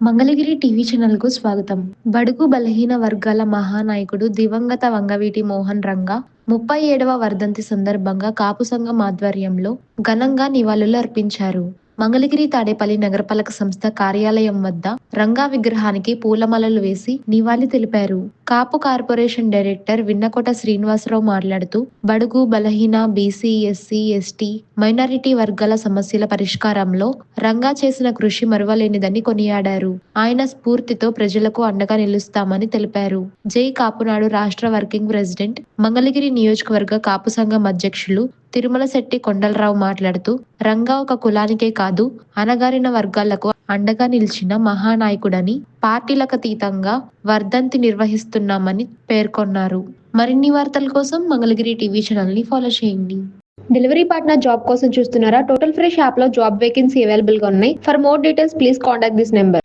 Mangalagiri TV ఛానల్కు స్వాగతం. బడుగు బలహీన వర్గాల మహానాయకుడు దివంగత వంగవీటి మోహన్ రంగా ముప్పై ఏడవ వర్ధంతి సందర్భంగా కాపు సంఘం ఆధ్వర్యంలో ఘనంగా నివాళులు అర్పించారు మంగళగిరి తాడేపల్లి నగరపాలక సంస్థ కార్యాలయం వద్ద రంగా విగ్రహానికి పూలమాలలు వేసి నివాళి తెలిపారు. కాపు కార్పొరేషన్ డైరెక్టర్ విన్నకోట శ్రీనివాసరావు మాట్లాడుతూ బడుగు బలహీన బీసీ ఎస్సీ ఎస్టీ మైనారిటీ వర్గాల సమస్యల పరిష్కారంలో రంగా చేసిన కృషి మరువలేనిదని కొనియాడారు. ఆయన స్ఫూర్తితో ప్రజలకు అండగా నిలుస్తామని తెలిపారు. జై కాపునాడు రాష్ట్ర వర్కింగ్ ప్రెసిడెంట్ మంగళగిరి నియోజకవర్గ కాపు సంఘం అధ్యక్షులు తిరుమల శెట్టి కొండలరావు మాట్లాడుతూ రంగా ఒక కులానికే కాదు అనగారిన వర్గాలకు అండగా నిలిచిన మహానాయకుడని పార్టీలకు అతీతంగా వర్ధంతి నిర్వహిస్తున్నామని పేర్కొన్నారు. మరిన్ని వార్తల కోసం మంగళగిరి టీవీ ఛానల్ని ఫాలో చేయండి. డెలివరీ పార్ట్నర్ జాబ్ కోసం చూస్తున్నారా? టోటల్ ఫ్రెష్ యాప్లో జాబ్ వేకెన్సీ అవైలబుల్గా ఉన్నాయి. For more details please contact this number